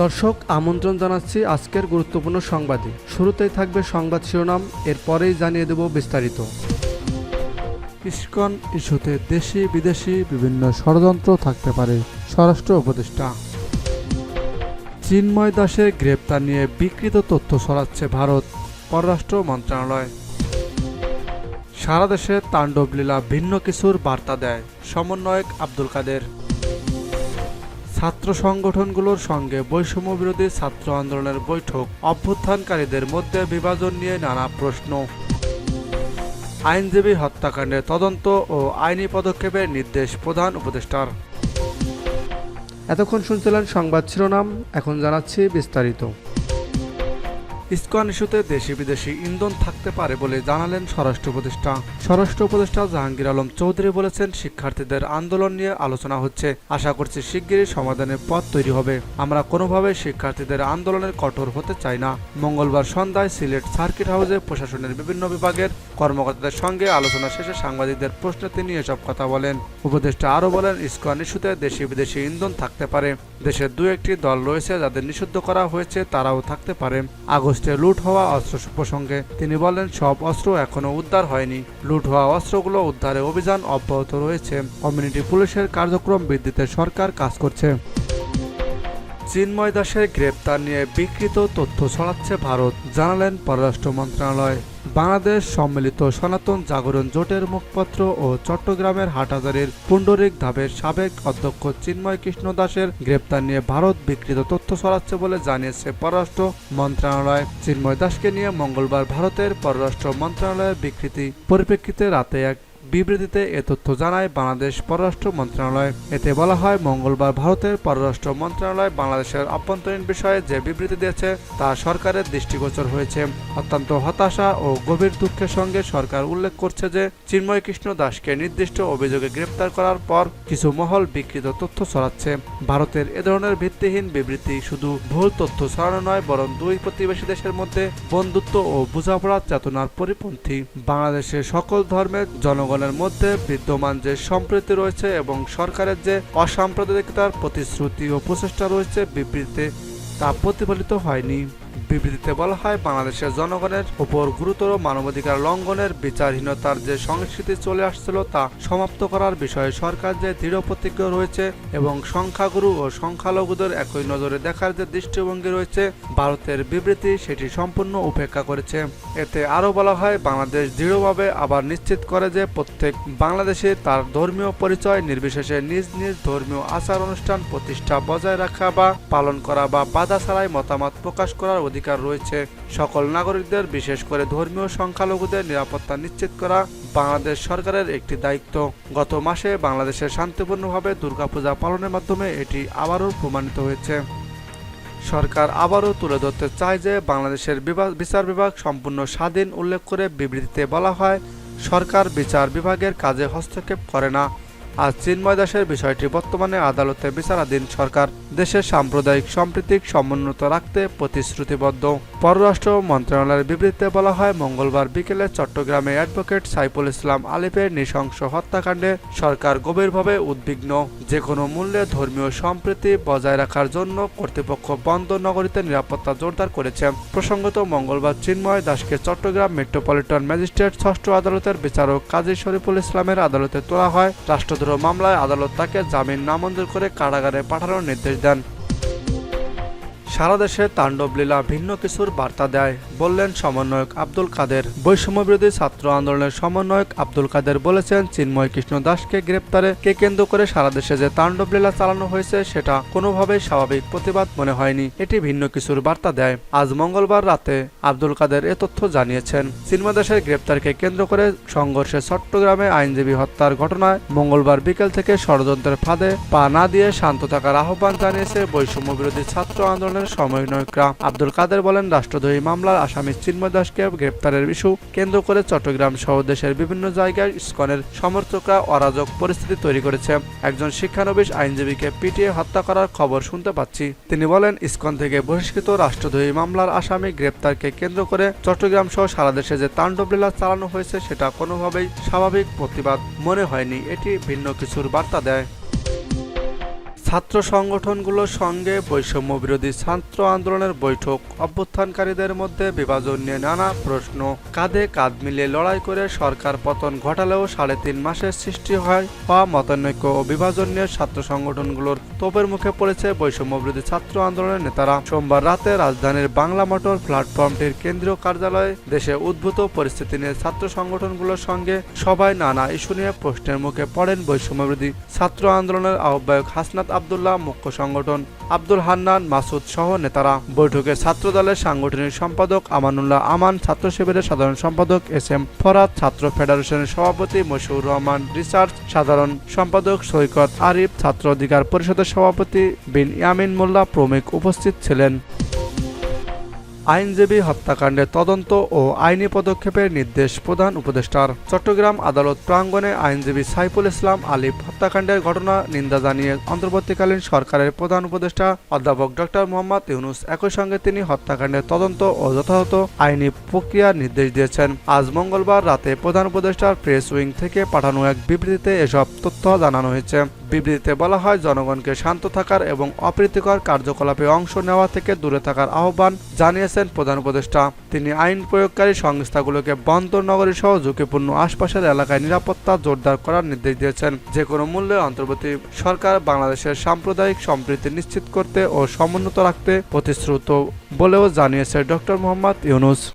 দর্শক, আমন্ত্রণ জানাচ্ছি আজকের গুরুত্বপূর্ণ সংবাদে। শুরুতেই থাকবে সংবাদ শিরোনাম, এরপরেই জানিয়ে দেব বিস্তারিত। ইস্কন ইস্যুতে দেশি, বিদেশি বিভিন্ন ষড়যন্ত্র থাকতে পারে, স্বরাষ্ট্র উপদেষ্টা। চিন্ময় দাসের গ্রেপ্তার নিয়ে বিকৃত তথ্য ছড়াচ্ছে ভারত, পররাষ্ট্র মন্ত্রণালয়। সারা দেশে তাণ্ডব লীলা ভিন্ন কিছুর বার্তা দেয় সমন্বয়ক আব্দুল কাদের। ছাত্র সংগঠনগুলোর সঙ্গে বৈষম্য বিরোধী ছাত্র আন্দোলনের বৈঠক অভ্যুত্থানকারীদের মধ্যে বিভাজন নিয়ে নানা প্রশ্ন। আইনজীবী হত্যাকাণ্ডের তদন্ত ও আইনি পদক্ষেপের নির্দেশ প্রধান উপদেষ্টার। এতক্ষণ শুনছিলেন সংবাদ শিরোনাম, এখন জানাচ্ছি বিস্তারিত। ইস্কন ইস্যুতে দেশি বিদেশি ইন্ধন থাকতে পারে বলে জানালেন স্বরাষ্ট্র উপদেষ্টা। স্বরাষ্ট্র উপদেষ্টা জাহাঙ্গীর আলম চৌধুরী বলেছেন, শিক্ষার্থীদের আন্দোলন নিয়ে আলোচনা হচ্ছে। আশা করছি শিগগিরই সমাধানের পথ তৈরি হবে। আমরা কোনোভাবে শিক্ষার্থীদের আন্দোলনের কঠোর হতে চাই না। মঙ্গলবার সন্ধ্যায় সিলেট সার্কিট হাউসে প্রশাসনের বিভিন্ন বিভাগের কর্মকর্তাদের সঙ্গে আলোচনা শেষে সাংবাদিকদের প্রশ্নে তিনি এসব কথা বলেন। উপদেষ্টা আরও বলেন, ইস্কন ইস্যুতে দেশি বিদেশি ইন্ধন থাকতে পারে। দেশের দু একটি দল রয়েছে যাদের নিষিদ্ধ করা হয়েছে, তারাও থাকতে পারে। আগস্টে লুট হওয়া অস্ত্র প্রসঙ্গে তিনি বলেন, সব অস্ত্র এখনও উদ্ধার হয়নি। লুট হওয়া অস্ত্রগুলো উদ্ধারে অভিযান অব্যাহত রয়েছে। কমিউনিটি পুলিশের কার্যক্রম বৃদ্ধিতে সরকার কাজ করছে। চিন্ময় দাসের গ্রেপ্তার নিয়ে বিকৃত তথ্য ছড়াচ্ছে ভারত, জানালেন পররাষ্ট্র মন্ত্রণালয়। বাংলাদেশ সম্মিলিত সনাতন জাগরণ জোটের মুখপত্র ও চট্টগ্রামের হাটহাজারির পুণ্ডরিক ধাপের সাবেক অধ্যক্ষ চিন্ময় কৃষ্ণ দাসের গ্রেপ্তার নিয়ে ভারত বিকৃত তথ্য ছড়াচ্ছে বলে জানিয়েছে পররাষ্ট্র মন্ত্রণালয়। চিন্ময় দাসকে নিয়ে মঙ্গলবার ভারতের পররাষ্ট্র মন্ত্রণালয়ের বিকৃতি পরিপ্রেক্ষিতে রাতে এক বিবৃতিতে এ তথ্য জানায় বাংলাদেশ পররাষ্ট্র মন্ত্রণালয়। এতে বলা হয়, মঙ্গলবার ভারতের পররাষ্ট্র মন্ত্রণালয় বাংলাদেশের অভ্যন্তরীণ বিষয়ে যে বিবৃতি দিয়েছে, তা সরকারের দৃষ্টিগোচর হয়েছে। অত্যন্ত হতাশা ও গভীর দুঃখের সঙ্গে সরকার উল্লেখ করছে যে চিন্ময় কৃষ্ণ দাসকে নির্দিষ্ট অভিযোগে গ্রেপ্তার করার পর কিছু মহল বিকৃত তথ্য ছড়াচ্ছে। ভারতের এ ধরনের ভিত্তিহীন বিবৃতি শুধু ভুল তথ্য ছড়ানো নয়, বরং দুই প্রতিবেশী দেশের মধ্যে বন্ধুত্ব ও বোঝাপড়ার চেতনার পরিপন্থী। বাংলাদেশের সকল ধর্মের জনগণের মধ্যে বিদ্যমান যে সম্প্রীতি রয়েছে এবং সরকারের যে অসাম্প্রদায়িকতার প্রতিশ্রুতি ও প্রচেষ্টা রয়েছে বিবৃতিতে তা প্রতিফলিত হয়নি। বিবৃতিতে বলা হয়, বাংলাদেশের জনগণের উপর গুরুতর মানবাধিকার লঙ্ঘনের বিচারহীনতার যে সংস্কৃতি চলে আসছিল তা সমাপ্ত করার বিষয়ে সরকার যে দৃঢ় প্রতিজ্ঞ রয়েছে এবং সংখ্যাগুরু ও সংখ্যালঘুদের একই নজরে দেখার যে দৃষ্টিভঙ্গি রয়েছে, ভারতের বিবৃতি সেটি সম্পূর্ণ উপেক্ষা করেছে। এতে আরও বলা হয়, বাংলাদেশ দৃঢ়ভাবে আবার নিশ্চিত করে যে প্রত্যেক বাংলাদেশে তার ধর্মীয় পরিচয় নির্বিশেষে নিজ নিজ ধর্মীয় আচার অনুষ্ঠান প্রতিষ্ঠা বজায় রাখা বা পালন করা বা বাধা ছাড়াই মতামত প্রকাশ করার অধিকার রয়েছে। সকল নাগরিকদের, বিশেষ করে ধর্মীয় সংখ্যালঘুদের নিরাপত্তা নিশ্চিত করা বাংলাদেশ সরকারের একটি দায়িত্ব। গত মাসে বাংলাদেশে শান্তিপূর্ণভাবে দুর্গাপূজা পালনের মাধ্যমে এটি আবারও প্রমাণিত হয়েছে। সরকার আবারও তুলে ধরতে চায় যে বাংলাদেশের বিচার বিভাগ সম্পূর্ণ স্বাধীন উল্লেখ করে বিবৃতিতে বলা হয়, সরকার বিচার বিভাগের কাজে হস্তক্ষেপ করে না। আজ চিন্ময় দাসের বিষয়টি বর্তমানে আদালতে বিচারাধীন সরকার। দেশের সাম্প্রদায়িক সম্প্রীতিক সমুন্নত রাখতে প্রতিশ্রুতিবদ্ধ। পররাষ্ট্র মন্ত্রণালয়ের বিবৃতিতে বলা হয়, মঙ্গলবার বিকেলে চট্টগ্রামে অ্যাডভোকেট সাইফুল ইসলাম আলিফের নৃশংস হত্যাকাণ্ডে সরকার গভীরভাবে উদ্বিগ্ন। যে কোনো মূল্যে ধর্মীয় সম্প্রীতি বজায় রাখার জন্য কর্তৃপক্ষ বন্দর নগরীতে নিরাপত্তা জোরদার করেছে। প্রসঙ্গত, মঙ্গলবার চিন্ময় দাসকে চট্টগ্রাম মেট্রোপলিটন ম্যাজিস্ট্রেট ষষ্ঠ আদালতের বিচারক কাজী শরীফুল ইসলামের আদালতে তোলা হয়। রাষ্ট্রদ্রোহ মামলায় আদালত তাকে জামিন নামঞ্জুর করে কারাগারে পাঠানোর নির্দেশ দেন। সারা দেশে তাণ্ডব লীলা ভিন্ন কিছুর বার্তা দেয়, বললেন সমন্বয়ক আব্দুল কাদের। বৈষম্য বিরোধী ছাত্র আন্দোলনের সমন্বয়ক আব্দুল কাদের বলেছেন, চিন্ময় কৃষ্ণ দাসকে গ্রেপ্তারে কে কেন্দ্র করে সারা দেশে যে তাণ্ডব লীলা চালানো হয়েছে, সেটা কোনোভাবেই স্বাভাবিক প্রতিবাদ মনে হয়নি। এটি ভিন্ন কিছুর বার্তা দেয়। আজ মঙ্গলবার রাতে আব্দুল কাদের এ তথ্য জানিয়েছেন। চিন্ময় দাসের গ্রেপ্তারকে কেন্দ্র করে সংঘর্ষে চট্টগ্রামে আইনজীবী হত্যার ঘটনায় মঙ্গলবার বিকেল থেকে ষড়যন্ত্রের ফাঁদে পা না দিয়ে শান্ত থাকার আহ্বান জানিয়েছে বৈষম্য বিরোধী ছাত্র আন্দোলনের সমন্বয়করা আব্দুল কাদের বলেন, রাষ্ট্রদ্রোহী মামলার আসামি চিন্ময় দাসকে গ্রেপ্তারের ইস্যু কেন্দ্র করে চট্টগ্রাম সহ দেশের বিভিন্ন জায়গায় ইসকনের সমর্থকরা অরাজক পরিস্থিতি তৈরি করেছে। একজন শিক্ষানবিশ আইনজীবীকে পিটিয়ে হত্যা করার খবর শুনতে পাচ্ছি। তিনি বলেন, ইসকন থেকে বহিষ্কৃত রাষ্ট্রদ্রোহী মামলার আসামি গ্রেপ্তারকে কেন্দ্র করে চট্টগ্রাম সহ সারা দেশে যে তাণ্ডবলীলা চালানো হয়েছে, সেটা কোনোভাবেই স্বাভাবিক প্রতিবাদ মনে হয়নি। এটি ভিন্ন কিছুর বার্তা দেয়। ছাত্র সংগঠনগুলোর সঙ্গে বৈষম্য বিরোধী ছাত্র আন্দোলনের বৈঠক। অভ্যুত্থানকারীদের মধ্যে বিভাজন নিয়ে নানা প্রশ্ন। কাঁধে কাঁধ মিলিয়ে লড়াই করে সরকার পতন ঘটালেও সাড়ে তিন মাসের সৃষ্টি হয়। হওয়া মতানৈক্য ও বিভাজন নিয়ে ছাত্র সংগঠনগুলোর তোপের মুখে পড়েছে বৈষম্য বিরোধী ছাত্র আন্দোলনের নেতারা। সোমবার রাতে রাজধানীর বাংলা মোটর প্ল্যাটফর্মটির কেন্দ্রীয় কার্যালয়ে দেশে উদ্ভূত পরিস্থিতি নিয়ে ছাত্র সংগঠনগুলোর সঙ্গে সবাই নানা ইস্যু নিয়ে প্রশ্নের মুখে পড়েন বৈষম্য বিরোধী ছাত্র আন্দোলনের আহ্বায়ক হাসনাত আবদুল্লাহ মুখ্য সংগঠন। আব্দুল হান্নান, মাসুদ সহ নেতারা। বৈঠকে ছাত্র দলের সাংগঠনিক সম্পাদক আমানুল্লাহ আমান, ছাত্র শিবিরের সাধারণ সম্পাদক এস এম ফরাদ, ছাত্র ফেডারেশনের সভাপতি মশিউর রহমান, রিসার্চ সাধারণ সম্পাদক সৈকত আরিফ, ছাত্র অধিকার পরিষদের সভাপতি বিন ইয়ামিন মোল্লা প্রমুখ উপস্থিত ছিলেন। আইনজীবী হত্যাকাণ্ডের তদন্ত ও আইনি পদক্ষেপের নির্দেশ প্রধান উপদেষ্টার। চট্টগ্রাম আদালত প্রাঙ্গণে আইনজীবী সাইফুল ইসলাম আলিফ হত্যাকাণ্ডের ঘটনা নিন্দা জানিয়ে অন্তর্বর্তীকালীন সরকারের প্রধান উপদেষ্টা অধ্যাপক ডক্টর মোহাম্মদ ইউনুস একই সঙ্গে তিনি হত্যাকাণ্ডের তদন্ত ও যথাযথ আইনি প্রক্রিয়ার নির্দেশ দিয়েছেন। আজ মঙ্গলবার রাতে প্রধান উপদেষ্টার প্রেস উইং থেকে পাঠানো এক বিবৃতিতে এসব তথ্য জানানো হয়েছে। বিবৃতিতে বলা হয়, জনগণকে শান্ত থাকার এবং অপ্রীতিকর কার্যকলাপে অংশ নেওয়া থেকে দূরে থাকার আহ্বান জানিয়েছেন প্রধান উপদেষ্টা। তিনি আইন প্রয়োগকারী সংস্থাগুলোকে বন্দর নগরী সহ ঝুঁকিপূর্ণ আশপাশের এলাকায় নিরাপত্তা জোরদার করার নির্দেশ দিয়েছেন। যে কোনো মূল্যে অন্তর্বর্তী সরকার বাংলাদেশের সাম্প্রদায়িক সম্প্রীতি নিশ্চিত করতে ও সমুন্নত রাখতে প্রতিশ্রুত বলেও জানিয়েছে ডক্টর মোহাম্মদ ইউনুস।